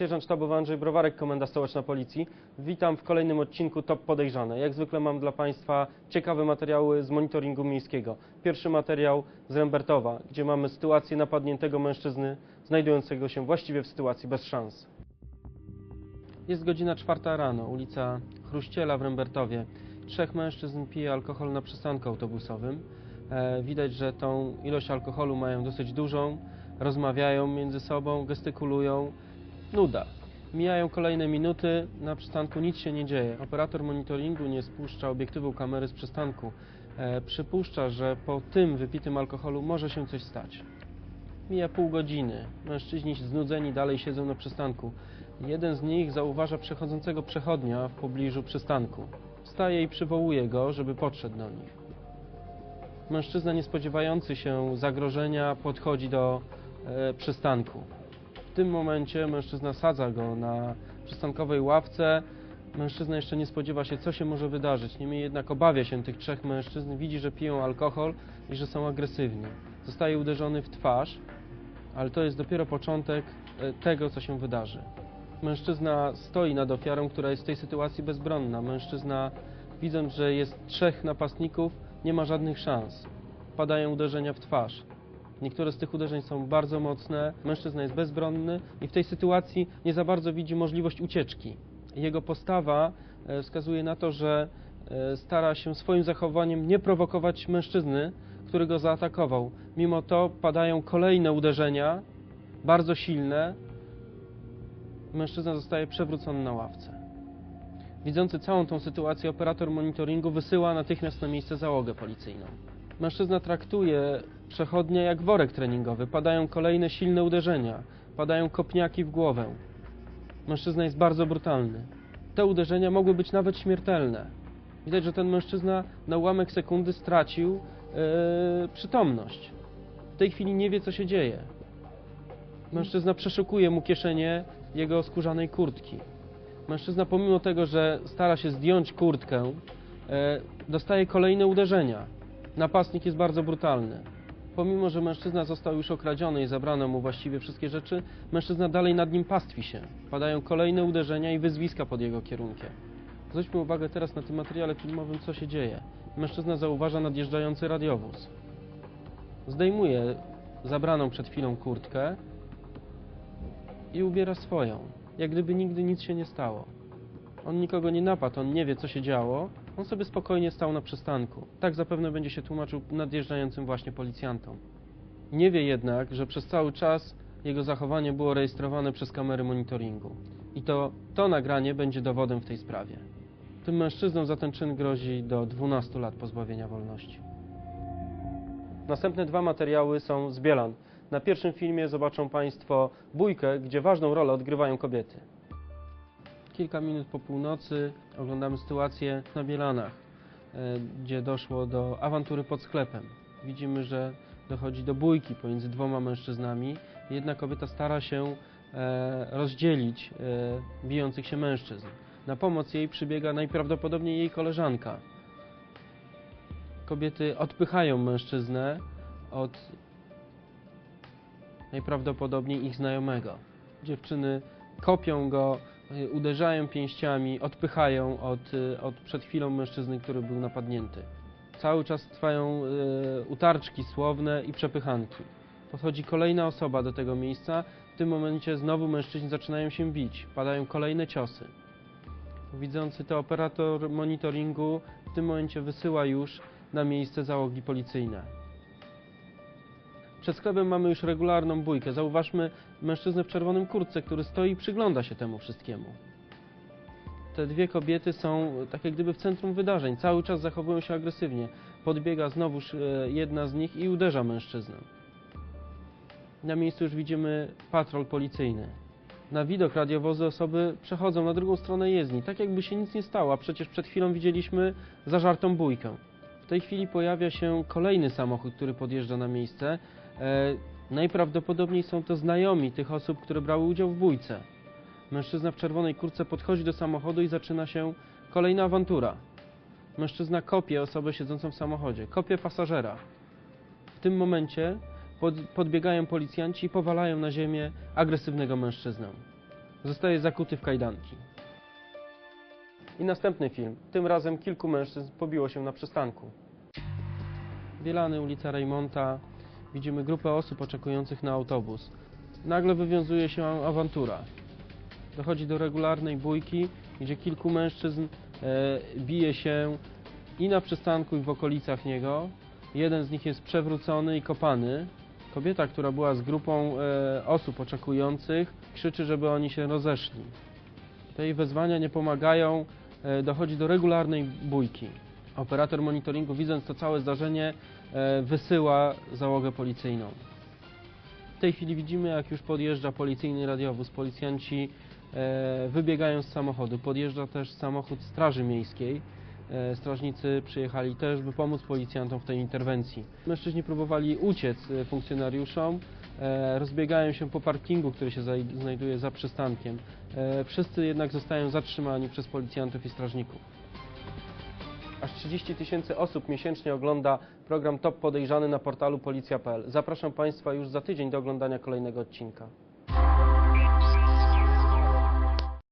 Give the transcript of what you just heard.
Sierżant sztabowy Andrzej Browarek, Komenda Stołeczna Policji. Witam w kolejnym odcinku Top Podejrzane. Jak zwykle mam dla Państwa ciekawe materiały z monitoringu miejskiego. Pierwszy materiał z Rembertowa, gdzie mamy sytuację napadniętego mężczyzny znajdującego się właściwie w sytuacji bez szans. Jest godzina czwarta rano, ulica Chruściela w Rembertowie. Trzech mężczyzn pije alkohol na przystanku autobusowym. E, widać, że tą ilość alkoholu mają dosyć dużą, rozmawiają między sobą, gestykulują. Nuda. Mijają kolejne minuty, na przystanku nic się nie dzieje. Operator monitoringu nie spuszcza obiektywu kamery z przystanku. E, przypuszcza, że po tym wypitym alkoholu może się coś stać. Mija pół godziny. Mężczyźni znudzeni dalej siedzą na przystanku. Jeden z nich zauważa przechodzącego przechodnia w pobliżu przystanku. Wstaje i przywołuje go, żeby podszedł do nich. Mężczyzna nie spodziewający się zagrożenia podchodzi do e, przystanku. W tym momencie mężczyzna sadza go na przystankowej ławce. Mężczyzna jeszcze nie spodziewa się, co się może wydarzyć. Niemniej jednak obawia się tych trzech mężczyzn, widzi, że piją alkohol i że są agresywni. Zostaje uderzony w twarz, ale to jest dopiero początek e, tego, co się wydarzy. Mężczyzna stoi nad ofiarą, która jest w tej sytuacji bezbronna. Mężczyzna, widząc, że jest trzech napastników, nie ma żadnych szans. Padają uderzenia w twarz. Niektóre z tych uderzeń są bardzo mocne, mężczyzna jest bezbronny i w tej sytuacji nie za bardzo widzi możliwość ucieczki. Jego postawa e, wskazuje na to, że e, stara się swoim zachowaniem nie prowokować mężczyzny, który go zaatakował. Mimo to padają kolejne uderzenia, bardzo silne. Mężczyzna zostaje przewrócony na ławce. Widzący całą tą sytuację, operator monitoringu wysyła natychmiast na miejsce załogę policyjną. Mężczyzna traktuje przechodnie jak worek treningowy. Padają kolejne silne uderzenia, padają kopniaki w głowę. Mężczyzna jest bardzo brutalny. Te uderzenia mogły być nawet śmiertelne. Widać, że ten mężczyzna na ułamek sekundy stracił e, przytomność. W tej chwili nie wie, co się dzieje. Mężczyzna przeszukuje mu kieszenie jego skórzanej kurtki. Mężczyzna, pomimo tego, że stara się zdjąć kurtkę, e, dostaje kolejne uderzenia. Napastnik jest bardzo brutalny. Pomimo, że mężczyzna został już okradziony i zabrano mu właściwie wszystkie rzeczy, mężczyzna dalej nad nim pastwi się. Padają kolejne uderzenia i wyzwiska pod jego kierunkiem. Zwróćmy uwagę teraz na tym materiale filmowym, co się dzieje. Mężczyzna zauważa nadjeżdżający radiowóz. Zdejmuje zabraną przed chwilą kurtkę i ubiera swoją, jak gdyby nigdy nic się nie stało. On nikogo nie napadł, on nie wie, co się działo. On sobie spokojnie stał na przystanku. Tak zapewne będzie się tłumaczył nadjeżdżającym właśnie policjantom. Nie wie jednak, że przez cały czas jego zachowanie było rejestrowane przez kamery monitoringu. I to to nagranie będzie dowodem w tej sprawie. Tym mężczyznom za ten czyn grozi do 12 lat pozbawienia wolności. Następne dwa materiały są z Bielan. Na pierwszym filmie zobaczą Państwo bójkę, gdzie ważną rolę odgrywają kobiety. Kilka minut po północy oglądamy sytuację na Bielanach, e, gdzie doszło do awantury pod sklepem. Widzimy, że dochodzi do bójki pomiędzy dwoma mężczyznami. Jedna kobieta stara się e, rozdzielić e, bijących się mężczyzn. Na pomoc jej przybiega najprawdopodobniej jej koleżanka. Kobiety odpychają mężczyznę od najprawdopodobniej ich znajomego. Dziewczyny kopią go, uderzają pięściami, odpychają od, y, od przed chwilą mężczyzny, który był napadnięty. Cały czas trwają y, utarczki słowne i przepychanki. Podchodzi kolejna osoba do tego miejsca. W tym momencie znowu mężczyźni zaczynają się bić. Padają kolejne ciosy. Widzący to operator monitoringu w tym momencie wysyła już na miejsce załogi policyjne. Przed sklepem mamy już regularną bójkę. Zauważmy mężczyznę w czerwonym kurtce, który stoi i przygląda się temu wszystkiemu. Te dwie kobiety są tak jak gdyby w centrum wydarzeń. Cały czas zachowują się agresywnie. Podbiega znowuż e, jedna z nich i uderza mężczyznę. Na miejscu już widzimy patrol policyjny. Na widok radiowozu osoby przechodzą na drugą stronę jezdni, tak jakby się nic nie stało, a przecież przed chwilą widzieliśmy zażartą bójkę. W tej chwili pojawia się kolejny samochód, który podjeżdża na miejsce. E, najprawdopodobniej są to znajomi tych osób, które brały udział w bójce. Mężczyzna w czerwonej kurce podchodzi do samochodu i zaczyna się kolejna awantura. Mężczyzna kopie osobę siedzącą w samochodzie, kopie pasażera. W tym momencie pod, podbiegają policjanci i powalają na ziemię agresywnego mężczyznę. zostaje zakuty w kajdanki. I następny film. Tym razem kilku mężczyzn pobiło się na przystanku. Bielany, ulica Rejmonta. Widzimy grupę osób oczekujących na autobus. Nagle wywiązuje się awantura. Dochodzi do regularnej bójki, gdzie kilku mężczyzn e, bije się i na przystanku, i w okolicach niego. Jeden z nich jest przewrócony i kopany. Kobieta, która była z grupą e, osób oczekujących, krzyczy, żeby oni się rozeszli. Te jej wezwania nie pomagają, e, dochodzi do regularnej bójki. Operator monitoringu, widząc to całe zdarzenie, wysyła załogę policyjną. W tej chwili widzimy, jak już podjeżdża policyjny radiowóz. Policjanci e, wybiegają z samochodu. Podjeżdża też samochód Straży Miejskiej. E, Strażnicy przyjechali też, by pomóc policjantom w tej interwencji. Mężczyźni próbowali uciec e, funkcjonariuszom, e, rozbiegają się po parkingu, który się znajduje za przystankiem. E, Wszyscy jednak zostają zatrzymani przez policjantów i strażników. Aż 30 tysięcy osób miesięcznie ogląda program Top Podejrzany na portalu policja.pl. Zapraszam Państwa już za tydzień do oglądania kolejnego odcinka.